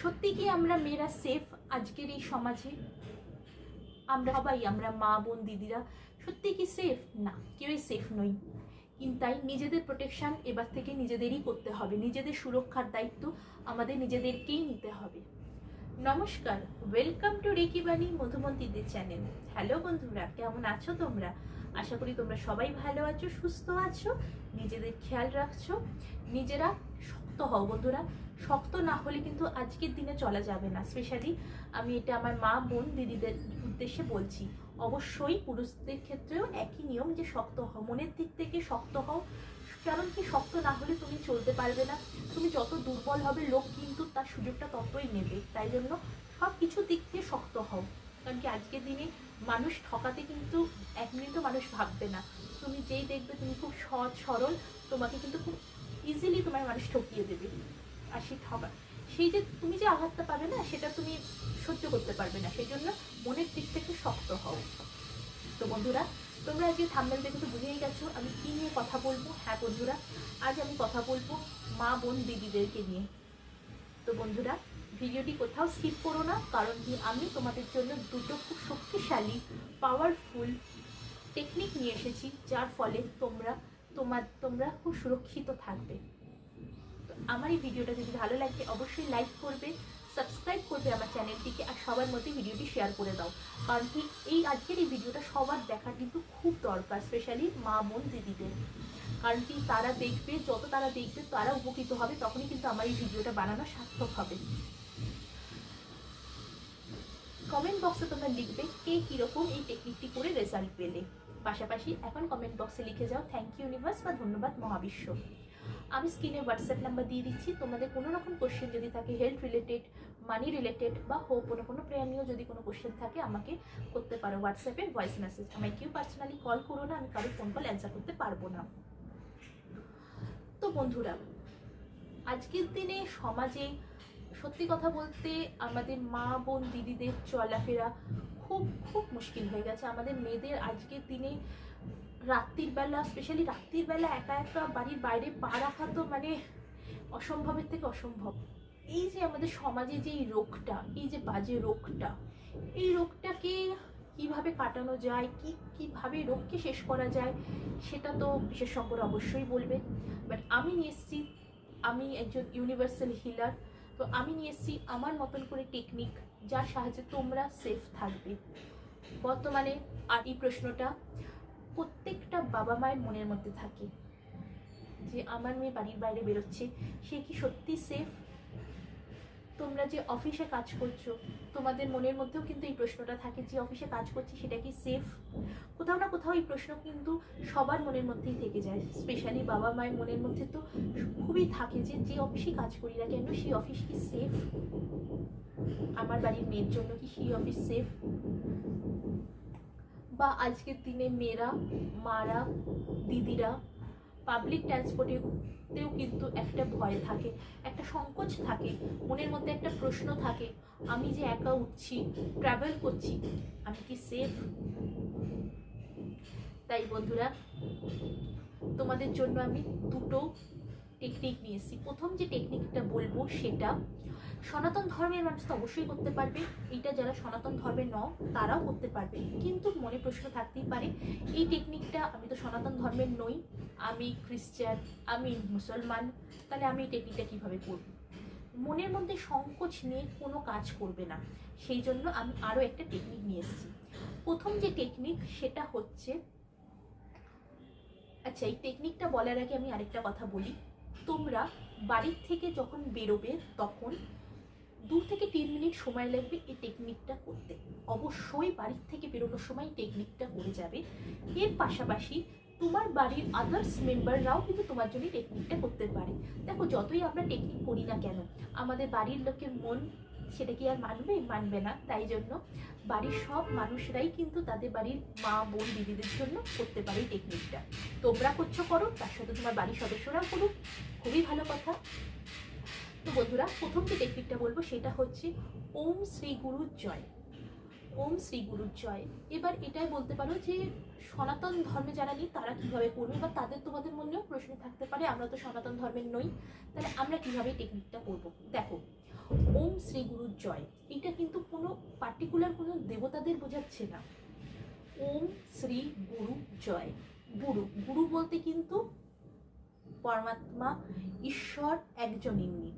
সত্যি কি আমরা মেয়েরা সেফ আজকের এই সমাজে? আমরা সবাই, আমরা মা বোন দিদিরা সত্যি কি সেফ না, কেউই সেফ নই। কিন্তু তাই নিজেদের প্রোটেকশন এবার থেকে নিজেদেরই করতে হবে। নিজেদের সুরক্ষার দায়িত্ব আমাদের নিজেদেরকেই নিতে হবে। নমস্কার ওয়েলকাম টু রেকি বাণী মধুমন্তীদের চ্যানেল হ্যালো বন্ধুরা, কেমন আছো তোমরা? আশা করি তোমরা সবাই ভালো আছো, সুস্থ আছো, নিজেদের খেয়াল রাখছো, নিজেরা শক্ত হও বন্ধুরা। শক্ত না হলে কিন্তু আজকের দিনে চলা যাবে না। স্পেশালি আমি এটা আমার মা, বোন, দিদিদের উদ্দেশ্যে বলছি। অবশ্যই পুরুষদের ক্ষেত্রেও একই নিয়ম যে শক্ত হও। মনের দিক থেকে শক্ত হও। কারণ কি শক্ত না হলে তুমি চলতে পারবে না। তুমি যত দুর্বল হবে, লোক কিন্তু তার সুযোগটা ততই নেবে। তাই জন্য সব কিছু দিক থেকে শক্ত হও। কারণ কি আজকের দিনে মানুষ ঠকাতে কিন্তু এক মিনিটও মানুষ ভাববে না। তুমি যেই দেখবে তুমি খুব সহজ, সরল, তোমাকে কিন্তু খুব ইজিলি তোমার মানুষ ঠকিয়ে দেবে। আর সেই ঠকা সেই যে তুমি যে আঘাতটা পাবে না, সেটা তুমি সহ্য করতে পারবে না। সেই জন্য মনের দিক থেকে শক্ত হও। তো বন্ধুরা, তোমরা আজকে থাম্বেল দেখে তো বুঝেই গেছো আমি কি নিয়ে কথা বলব। হ্যাঁ বন্ধুরা, আজ আমি কথা বলব মা, বোন, দিদিদেরকে নিয়ে। তো বন্ধুরা, ভিডিওটি কোথাও স্কিপ করো না, কারণ কি আমি তোমাদের জন্য দুটো খুব শক্তিশালী পাওয়ারফুল টেকনিক নিয়ে এসেছি, যার ফলে তোমরা, তোমার, তোমরা খুব সুরক্ষিত থাকবে। আমার এই ভিডিওটা যদি ভালো লাগে, অবশ্যই লাইক করবে সাবস্ক্রাইব করবে আমার চ্যানেলটিকে আর সবার মধ্যে ভিডিওটি শেয়ার করে দাও। কারণ কি, এই আজকের এই ভিডিওটা সবার দেখা কিন্তু খুব দরকার স্পেশালি মা, বোন, দিদিদের। কারণ কি, তারা দেখবে, যত তারা দেখবে, তারা উপকৃত হবে, তখনই কিন্তু আমার এই ভিডিওটা বানানো সার্থক হবে। কমেন্ট বক্সে তোমরা লিখবে কে কীরকম এই টেকনিকটি করে রেজাল্ট পেলে। পাশাপাশি এখন কমেন্ট বক্সে লিখে যাও থ্যাংক ইউ ইউনিভার্স বা ধন্যবাদ, মহাবিশ্ব আমি স্ক্রিনে হোয়াটসঅ্যাপ নাম্বার দিয়ে দিচ্ছি। তোমাদের কোনো রকম কোশ্চেন যদি থাকে হেলথ রিলেটেড মানি রিলেটেড বা হো কোনো কোনো প্রেয়ার নিয়েও যদি কোনো কোশ্চেন থাকে, আমাকে করতে পারো হোয়াটসঅ্যাপে ভয়েস মেসেজ আমায় কেউ পার্সোনালি কল করো না, আমি কারও ফোন কল অ্যান্সার করতে পারব না। তো বন্ধুরা, আজকের দিনে সমাজে সত্যি কথা বলতে আমাদের মা বোন, দিদিদের চলাফেরা খুব খুব মুশকিল হয়ে গেছে। আমাদের মেয়েদের আজকের দিনে রাত্রির বেলা স্পেশালি রাত্রির বেলা একা একা বাড়ির বাইরে পা রাখা তো মানে অসম্ভবের থেকে অসম্ভব। এই যে আমাদের সমাজে যে এই রোগটা, এই যে বাজে রোগটা, এই রোগটাকে কীভাবে কাটানো যায়, কি, কীভাবে রোগকে শেষ করা যায়, সেটা তো বিশেষজ্ঞরা অবশ্যই বলবে। বাট আমি এসেছি, আমি একজন ইউনিভার্সাল হিলার তো আমি নিয়ে এসেছি আমার মতন করে টেকনিক যার সাহায্যে তোমরা সেফ থাকবে। বর্তমানে আর এই প্রশ্নটা প্রত্যেকটা বাবা মায়ের মনের মধ্যে থাকে যে আমার মেয়ে বাড়ির বাইরে বেরোচ্ছে, সে কি সত্যি সেফ তোমরা যে অফিসে কাজ করছ, তোমাদের মনের মধ্যেও কিন্তু এই প্রশ্নটা থাকে, যে অফিসে কাজ করছি সেটা কি সেফ কোথাও না কোথাও এই প্রশ্ন কিন্তু সবার মনের মধ্যেই থেকে যায়। স্পেশালি বাবা মায়ের মনের মধ্যে তো খুবই থাকে যে যে অফিসে কাজ করি না কেন, সেই অফিস কি সেফ আমার বাড়ির মেয়ের জন্য কি সেই অফিস সেফ বা আজকের দিনে মেয়েরা, মারা, দিদিরা পাবলিক ট্রান্সপোর্টেও কিন্তু একটা ভয় থাকে, একটা সংকোচ থাকে, মনের মধ্যে একটা প্রশ্ন থাকে, আমি যে একা উঠছি ট্রাভেল করছি, আমি কি সেফ তাই বন্ধুরা, তোমাদের জন্য আমি দুটো টেকনিক নিয়ে এসেছি প্রথম যে টেকনিকটা বলব সেটা সনাতন ধর্মের মানুষ তো অবশ্যই করতে পারবে। এটা যারা সনাতন ধর্মের ন তারাও করতে পারবে। কিন্তু মনে প্রশ্ন থাকতেই পারে, এই টেকনিকটা আমি তো সনাতন ধর্মের নই, আমি খ্রিস্টান, আমি মুসলমান, তাহলে আমি এই টেকনিকটা কীভাবে করব? মনের মধ্যে সংকোচ নিয়ে কোনো কাজ করবে না। সেই জন্য আমি আরও একটা টেকনিক নিয়ে এসেছি। প্রথম যে টেকনিক সেটা হচ্ছে আচ্ছা এই টেকনিকটা বলার আগে আমি আরেকটা কথা বলি। তোমরা বাড়ির থেকে যখন বেরোবে তখন দু থেকে তিন মিনিট সময় লাগবে এই টেকনিকটা করতে। অবশ্যই বাড়ির থেকে বেরোনোর সময় টেকনিকটা করে যাবে। এর পাশাপাশি তোমার বাড়ির আদার্স মেম্বাররাও কিন্তু তোমার জন্য টেকনিকটা করতে পারে। দেখো যতই আমরা টেকনিক করি না কেন, আমাদের বাড়ির লোকের মন সেটা কি আর মানবে? মানবে না। তাই জন্য বাড়ির সব মানুষরাই কিন্তু তাদের বাড়ির মা, বোন, দিদিদের জন্য করতে পারে টেকনিকটা তোমরা করছ, করো, তার সাথে তোমার বাড়ির সদস্যরাও করুক। খুবই ভালো কথা। তো বন্ধুরা, প্রথম যে টেকনিকটা বলব সেটা হচ্ছে ওম শ্রী গুরু জয়। ওম শ্রী গুরু জয়। এবার এটাই বলতে পারো যে সনাতন ধর্মে যারা নেই, তারা কীভাবে করবে বা তাদের তোমাদের মনেও প্রশ্ন থাকতে পারে, আমরা তো সনাতন ধর্মের নই। তাহলে আমরা কীভাবে টেকনিকটা করব? দেখো ওম শ্রী গুরু জয়। এটা কিন্তু কোনো পার্টিকুলার কোনো দেবতাদের বোঝাচ্ছে না। ওম শ্রী গুরু জয়। গুরু। গুরু বলতে কিন্তু পরমাত্মা, ঈশ্বর, একজন ইমনি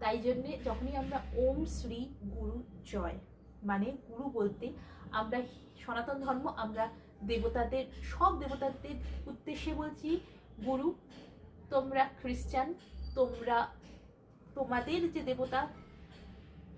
তাই জন্যে যখনই আমরা ওম শ্রী গুরু জয় মানে গুরু বলতে আমরা সনাতন ধর্ম, আমরা দেবতাদের, সব দেবতাদের উদ্দেশ্যে বলছি, গুরু, তোমরা খ্রিস্টান, তোমরা তোমাদের যে দেবতা,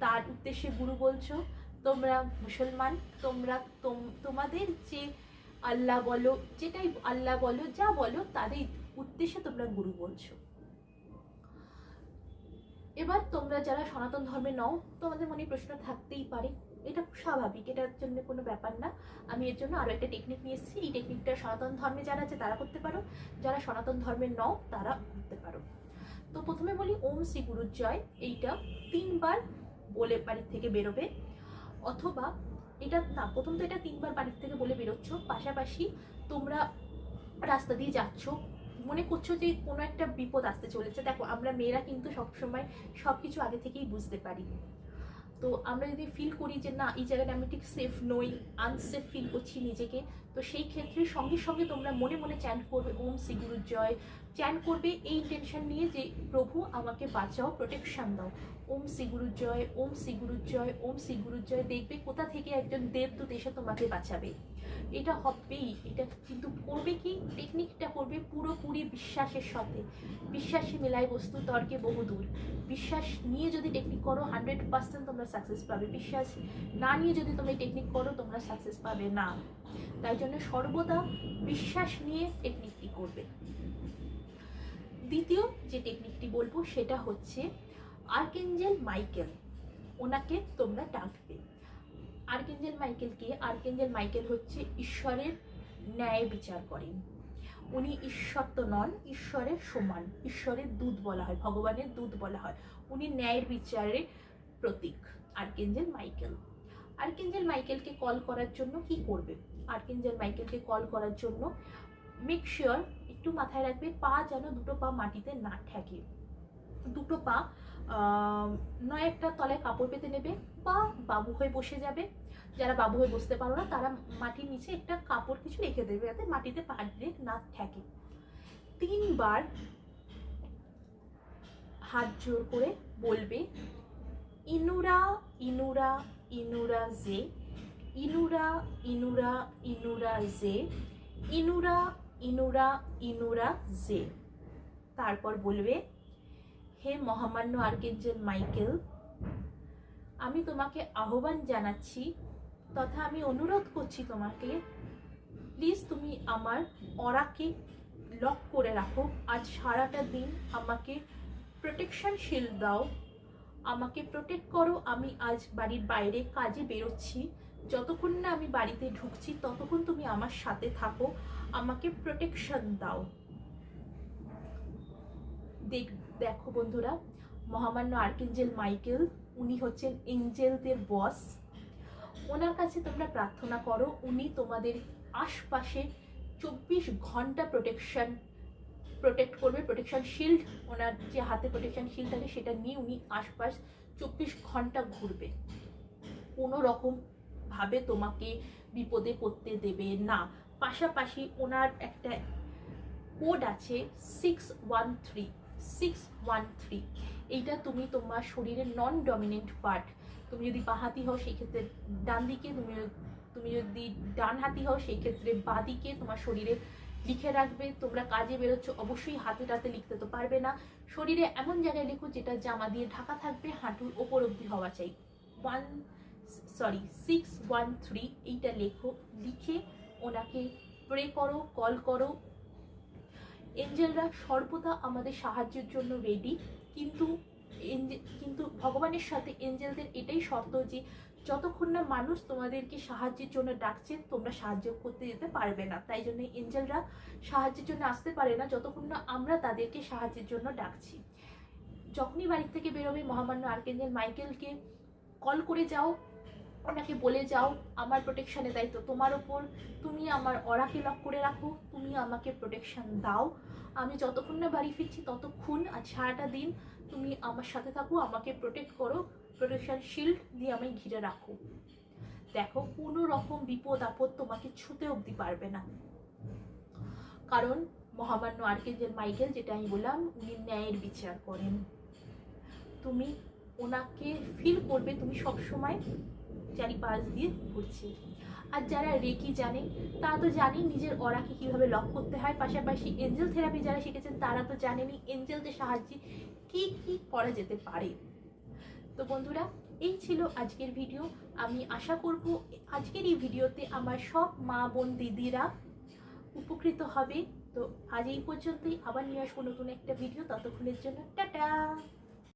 তার উদ্দেশ্যে গুরু বলছো, তোমরা মুসলমান, তোমরা তোম- তোমাদের যে আল্লাহ বলো, যেটাই আল্লাহ বলো, যা বলো, তাদের উদ্দেশ্যে তোমরা গুরু বলছো। এবার তোমরা যারা সনাতন ধর্মে নও, তোমাদের মনে প্রশ্ন থাকতেই পারে। এটা স্বাভাবিক, এটার জন্য কোনো ব্যাপার না। আমি এর জন্য আরও একটা টেকনিক নিয়ে এসেছি। এই টেকনিকটা সনাতন ধর্মে যারা আছে, তারা করতে পারো। যারা সনাতন ধর্মে নও, তারা করতে পারো। তো প্রথমে বলি, ওম শ্রী গুরুর জয় এইটা তিনবার বলে বাড়ির থেকে বেরোবে। অথবা এটা না, প্রথম তো এটা তিনবার বাড়ির থেকে বলে বেরোচ্ছ, পাশাপাশি তোমরা রাস্তা দিয়ে যাচ্ছ। মনে করছ যে কোনো একটা বিপদ আসতে চলেছে। দেখো, আমরা মেয়েরা কিন্তু সবসময় সব কিছু আগে থেকেই বুঝতে পারি। তো আমরা যদি ফিল করি যে না, এই জায়গাটা আমি ঠিক সেফ নই আনসেফ ফিল করছি নিজেকে, তো সেই ক্ষেত্রে সঙ্গে সঙ্গে তোমরা মনে মনে চ্যান করবে, ওম শ্রী জয়। চ্যান্ট করবে এই টেনশন নিয়ে যে, প্রভু, আমাকে বাঁচাও প্রোটেকশন দাও। ওম শ্রী জয়, ওম শ্রী জয়, ওম শ্রী জয়। দেখবে কোথা থেকে একজন দেবদূত এসে তোমাকে বাঁচাবে। এটা হবেই, এটা কিন্তু করবে কি? টেকনিকটা করবে পুরোপুরি বিশ্বাসের সাথে। বিশ্বাসে মেলায় বস্তু তর্কে বহুদূর বিশ্বাস নিয়ে যদি টেকনিক করো হান্ড্রেড পার্সেন্ট তোমরা সাকসেস পাবে। বিশ্বাস না নিয়ে যদি তুমি টেকনিক করো, তোমরা সাকসেস পাবে না। তাই জন্য সর্বদা বিশ্বাস নিয়ে টেকনিকটি করবে। দ্বিতীয় যে টেকনিকটি বলব, সেটা হচ্ছে আর্কেঞ্জেল মাইকেল ওনাকে তোমরা ডাকবে। আর্কেঞ্জেল মাইকেলকে, আর্কেঞ্জেল মাইকেল হচ্ছে ঈশ্বরের ন্যায় বিচার করেন। উনি ঈশ্বর তো নন, ঈশ্বরের সমান, ঈশ্বরের দূত বলা হয়, ভগবানের দূত বলা হয়। উনি ন্যায়ের বিচারের প্রতীক, আর্কেঞ্জেল মাইকেল। আর্কেঞ্জেল মাইকেলকে কল করার জন্য কি করবে? আর্কেঞ্জেল মাইকেলকে কল করার জন্য মেক শিওর একটু মাথায় রাখবে, পা যেন দুটো পা মাটিতে না ঠেকে। দুটো পা নয় একটা তলায় কাপড় পেতে নেবে বা বাবু হয়ে বসে যাবে। যারা বাবু হয়ে বসতে পারো না, তারা মাটির নিচে একটা কাপড় কিছু রেখে দেবে যাতে মাটিতে পা না ঠেকে। তিনবার হাত জোর করে বলবে, ইনুরা ইনুরা ইনুরা জে ইনুরা ইনুরা ইনুরা জে ইনুরা ইনুরা ইনুরা জে তারপর বলবে হে মহামান্য আর্কেঞ্জেল মাইকেল, আমি তোমাকে আহ্বান জানাচ্ছি, তথা আমি অনুরোধ করছি তোমাকে প্লিজ তুমি আমার অরাকে লক করে রাখো। আজ সারাটা দিন আমাকে প্রোটেকশন শিল্ড দাও আমাকে প্রোটেক্ট করো। আমি আজ বাড়ির বাইরে কাজে বেরোচ্ছি। যতক্ষণ না আমি বাড়িতে ঢুকছি, ততক্ষণ তুমি আমার সাথে থাকো। আমাকে প্রোটেকশন দাও। দেখ, দেখো বন্ধুরা, মহামান্য আর্কেঞ্জেল মাইকেল, উনি হচ্ছেন এঞ্জেলদের বস। ওনার কাছে তোমরা প্রার্থনা করো, উনি তোমাদের আশপাশে চব্বিশ ঘণ্টা প্রোটেকশন প্রোটেক্ট করবে প্রোটেকশন শিল্ড ওনার যে হাতে প্রোটেকশন শিল্ড থাকে সেটা নিয়ে উনি আশপাশ চব্বিশ ঘণ্টা ঘুরবে। কোনো রকম ভাবে তোমাকে বিপদে পড়তে দেবে না। পাশাপাশি ওনার একটা কোড আছে six one three six one three এইটা তুমি তোমার শরীরের নন ডমিনেন্ট পার্ট তুমি যদি বাহাতি হও সেই ক্ষেত্রে ডান দিকে তুমি তুমি যদি ডান হাতি হও সেই ক্ষেত্রে বাঁ দিকে তোমার শরীরে লিখে রাখবে। তোমরা কাজে বেরোচ্ছ, অবশ্যই হাতে টাতে লিখতে তো পারবে না। শরীরে এমন জায়গায় লেখো যেটা জামা দিয়ে ঢাকা থাকবে, হাঁটুর ওপর অব্দি হওয়া চাই। One sorry six one three এইটা লেখো, লিখে ওনাকে প্রে করো কল করো। এঞ্জেলরা সর্বদা আমাদের সাহায্যের জন্য রেডি কিন্তু কিন্তু ভগবানের সাথে এঞ্জেলদের এটাই শর্ত যে, যতক্ষণ না মানুষ তোমাদেরকে সাহায্যের জন্য ডাকছে, তোমরা সাহায্য করতে যেতে পারবে না। তাই জন্য এঞ্জেলরা সাহায্যের জন্য আসতে পারে না, যতক্ষণ না আমরা তাদেরকে সাহায্যের জন্য ডাকছি। যখনই বাড়ি থেকে বেরোবে মহামান্য আর্কেঞ্জেল মাইকেলকে, কল করে যাও ওনাকে বলে যাও, আমার প্রোটেকশনের দায়িত্ব তোমার ওপর তুমি আমার অরাকে লক করে রাখো, তুমি আমাকে প্রোটেকশান দাও। আমি যতক্ষণ না বাড়ি ফিরছি ততক্ষণ আজ সারাটা দিন তুমি আমার সাথে থাকো, আমাকে প্রোটেক্ট করো প্রোটেকশন শিল্ড দিয়ে আমায় ঘিরে রাখো। দেখো, কোনো রকম বিপদ আপদ তোমাকে ছুতে অবধি পারবে না। কারণ মহামান্য আর্কেঞ্জেল মাইকেল, যেটা আমি বললাম, উনি ন্যায়ের বিচার করেন। তুমি ওনাকে ফিল করবে, তুমি সবসময় চারিপাশ দিয়ে ঘুরছে। আর যারা রেকি জানে, তারা তো জানেই নিজের অরাকে কীভাবে লক করতে হয়। পাশাপাশি এঞ্জেল থেরাপি যারা শিখেছেন, তারা তো জানেনি এঞ্জেলদের সাহায্যে কি কি করা যেতে পারে। তো বন্ধুরা, এই ছিল আজকের ভিডিও আমি আশা করব আজকের এই ভিডিওতে আমার সব মা বোন দিদিরা উপকৃত হবে। তো আজ এই পর্যন্তই। আবার নিয়ে আসব নতুন একটা ভিডিও ততক্ষণের জন্য টাটা!